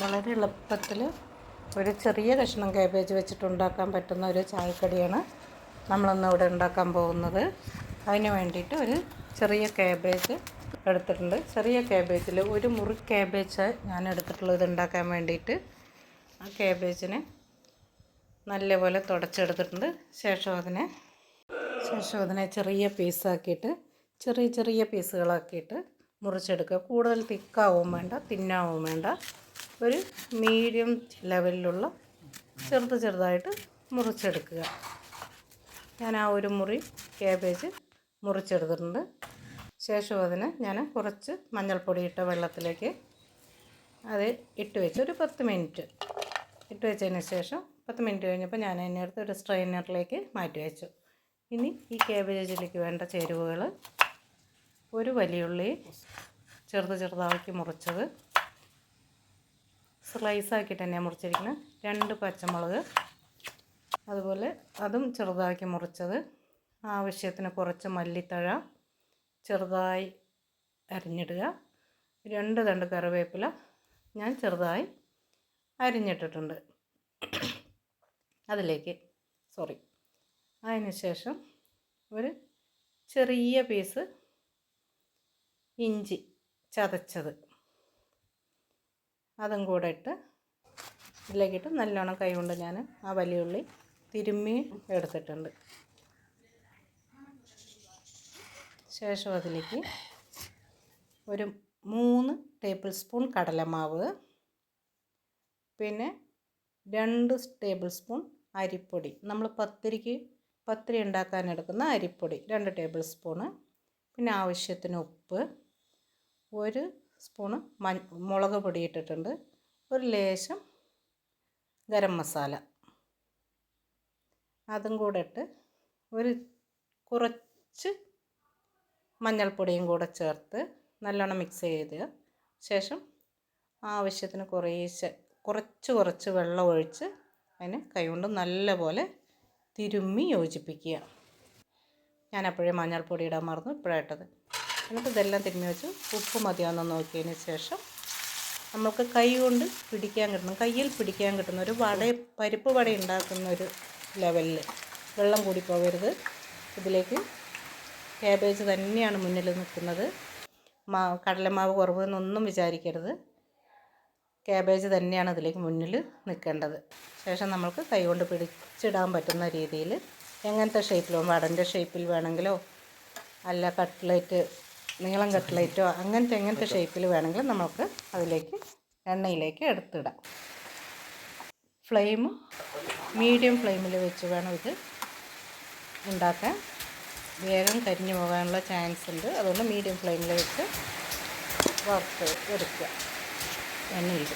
വളരെ എളുപ്പത്തിൽ ഒരു ചെറിയ കഷ്ണം കാബേജ് വെച്ചിട്ട് ഉണ്ടാക്കാൻ പറ്റുന്ന ഒരു ചായക്കടിയാണ് നമ്മളിന്ന് ഇവിടെ ഉണ്ടാക്കാൻ പോകുന്നത്. അതിന് വേണ്ടിയിട്ട് ഒരു ചെറിയ കാബേജ് എടുത്തിട്ടുണ്ട്. ചെറിയ കാബേജിൽ ഒരു മുറി കാബേജ് ഞാൻ എടുത്തിട്ടുള്ളത് ഉണ്ടാക്കാൻ വേണ്ടിയിട്ട്. ആ കാബേജിനെ നല്ലപോലെ തുടച്ചെടുത്തിട്ടുണ്ട്. ശേഷം അതിനെ ശേഷം അതിനെ ചെറിയ പീസാക്കിയിട്ട് ചെറിയ ചെറിയ പീസുകളാക്കിയിട്ട് മുറിച്ചെടുക്കുക. കൂടുതൽ തിക്കാവും വേണ്ട തിന്നാവും വേണ്ട. ഒരു മീഡിയം ലെവലിലുള്ള ചെറുത് ചെറുതായിട്ട് മുറിച്ചെടുക്കുക. ഞാൻ ആ ഒരു മുറി കാബേജ് മുറിച്ചെടുത്തിട്ടുണ്ട്. ശേഷം അതിന് ഞാൻ കുറച്ച് മഞ്ഞൾപ്പൊടി ഇട്ട വെള്ളത്തിലേക്ക് അത് ഇട്ട് വെച്ച് ഒരു പത്ത് മിനിറ്റ് ഇട്ട് വെച്ചതിന് ശേഷം പത്ത് മിനിറ്റ് കഴിഞ്ഞപ്പോൾ ഞാൻ അതിനെ എടുത്ത് ഒരു സ്ട്രെയിനറിലേക്ക് മാറ്റി വെച്ചു. ഇനി ഈ കാബേജിലേക്ക് വേണ്ട ചേരുവകൾ ഒരു വലിയുള്ളി ചെറുത് ചെറുതാക്കി മുറിച്ചത്. സ്ലൈസാക്കിയിട്ട് തന്നെയാണ് മുറിച്ചിരിക്കുന്നത്. രണ്ട് പച്ചമുളക്. അതുപോലെ അതും ചെറുതാക്കി മുറിച്ചത്. ആവശ്യത്തിന് കുറച്ച് മല്ലിത്തഴ ചെറുതായി അരിഞ്ഞിടുക. രണ്ട് തണ്ട് കറിവേപ്പില ഞാൻ ചെറുതായി അരിഞ്ഞിട്ടിട്ടുണ്ട്. അതിലേക്ക് സോറി അതിന് ശേഷം ഒരു ചെറിയ പീസ് ഇഞ്ചി ചതച്ചത്. അതും കൂടെ ഇട്ട് ഇതിലേക്കിട്ട് നല്ലോണം കൈകൊണ്ട് ഞാൻ ആ വലിയ ഉള്ളി തിരുമ്മി എടുത്തിട്ടുണ്ട്. ശേഷം അതിലേക്ക് ഒരു മൂന്ന് ടേബിൾ സ്പൂൺ കടലമാവ്. പിന്നെ രണ്ട് ടേബിൾ സ്പൂൺ അരിപ്പൊടി. നമ്മൾ പത്തിരിക്ക് പത്തിരി ഉണ്ടാക്കാൻ എടുക്കുന്ന അരിപ്പൊടി. രണ്ട് ടേബിൾ സ്പൂണ്. പിന്നെ ആവശ്യത്തിന് ഉപ്പ്. ഒരു സ്പൂണ് മ മുളക് പൊടി ഇട്ടിട്ടുണ്ട് ഒരു ലേശം ഗരം മസാല. അതും കൂടെ ഇട്ട് ഒരു കുറച്ച് മഞ്ഞൾപ്പൊടിയും കൂടെ ചേർത്ത് നല്ലോണം മിക്സ് ചെയ്ത് ശേഷം ആവശ്യത്തിന് കുറേശ്ശെ കുറച്ച് കുറച്ച് വെള്ളം ഒഴിച്ച് അതിന് കൈകൊണ്ട് നല്ലപോലെ തിരുമ്മി യോജിപ്പിക്കുക. ഞാൻ അപ്പോഴേ മഞ്ഞൾപ്പൊടി ഇടാൻ മറന്നു ഇപ്പോഴായിട്ടത് എന്നിട്ട് ഇതെല്ലാം തിരുമ്മി വെച്ച്. ഉപ്പ് മതിയാണെന്ന് നോക്കിയതിന് ശേഷം നമുക്ക് കൈ കൊണ്ട് പിടിക്കാൻ കിട്ടണം. കയ്യിൽ പിടിക്കാൻ കിട്ടുന്ന ഒരു വട പരിപ്പ് വട ഉണ്ടാക്കുന്ന ഒരു ലെവലിൽ വെള്ളം കൂടി പോകരുത്. ഇതിലേക്ക് കാബേജ് തന്നെയാണ് മുന്നിൽ നിൽക്കുന്നത്. മാവ് കടലമാവ് കുറവ് എന്നൊന്നും വിചാരിക്കരുത്. കാബേജ് തന്നെയാണ് അതിലേക്ക് മുന്നിൽ നിൽക്കേണ്ടത്. ശേഷം നമുക്ക് കൈകൊണ്ട് പിടിച്ചിടാൻ പറ്റുന്ന രീതിയിൽ എങ്ങനത്തെ ഷേപ്പിലോ വടന്റെ ഷേപ്പിൽ വേണമെങ്കിലോ അല്ല കട്ട്ലേറ്റ് നീളം കട്ട്ലേറ്റോ അങ്ങനത്തെ എങ്ങനത്തെ ഷേപ്പിൽ വേണമെങ്കിലും നമുക്ക് അതിലേക്ക് എണ്ണയിലേക്ക് എടുത്തിടാം. ഫ്ലെയിം മീഡിയം ഫ്ലെയിമിൽ വെച്ച് വേണം ഇത് ഉണ്ടാക്കാൻ. വേഗം കരിഞ്ഞു പോകാനുള്ള ചാൻസ് ഉണ്ട്. അതുകൊണ്ട് മീഡിയം ഫ്ലെയിമിൽ വെച്ച് വറുത്ത് എടുക്കുക. എണ്ണയിൽ.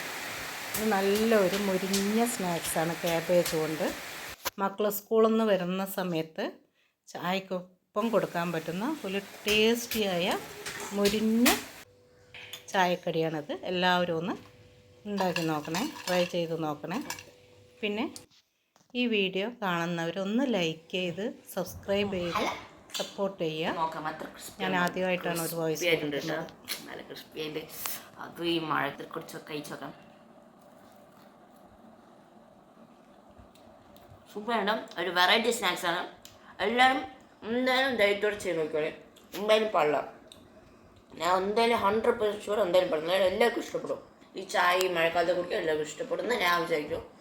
ഇത് നല്ലൊരു മുരിഞ്ഞ സ്നാക്സാണ് ക്യാബേജ് കൊണ്ട്. മക്കൾ സ്കൂളിൽ നിന്ന് വരുന്ന സമയത്ത് ചായക്കൊപ്പം കൊടുക്കാൻ പറ്റുന്ന ഒരു ടേസ്റ്റിയായ മുരിഞ്ഞ ചായക്കടിയാണിത്. എല്ലാവരും ഒന്ന് ഉണ്ടാക്കി നോക്കണേ ട്രൈ ചെയ്ത് നോക്കണേ. പിന്നെ ഈ വീഡിയോ കാണുന്നവരൊന്ന് ലൈക്ക് ചെയ്ത് സബ്സ്ക്രൈബ് ചെയ്ത് സപ്പോർട്ട് ചെയ്യുക. ഞാൻ ആദ്യമായിട്ടാണ് ഒരു വോയിസ് ആയിട്ടുണ്ട് കേട്ടോ. നല്ല അതും ഈ മഴത്തിൽ കുറച്ച് സൂപ്പറാണ് ഒരു വെറൈറ്റി സ്നാക്സ് ആണ്. എല്ലാവരും എന്തായാലും ധൈര്യത്തോടെ ചെയ്ത് നോക്കിക്കോളെ. എന്തായാലും പാടില്ല. ഞാൻ എന്തായാലും ഹൺഡ്രഡ് പെർസെന്റ് ഷുവർ എന്തായാലും പാടില്ല. എല്ലാവർക്കും ഇഷ്ടപ്പെടും. ഈ ചായ മഴക്കാലത്തെ കുടിക്കാൻ എല്ലാവർക്കും ഇഷ്ടപ്പെടുന്ന ഞാൻ വിചാരിക്കും.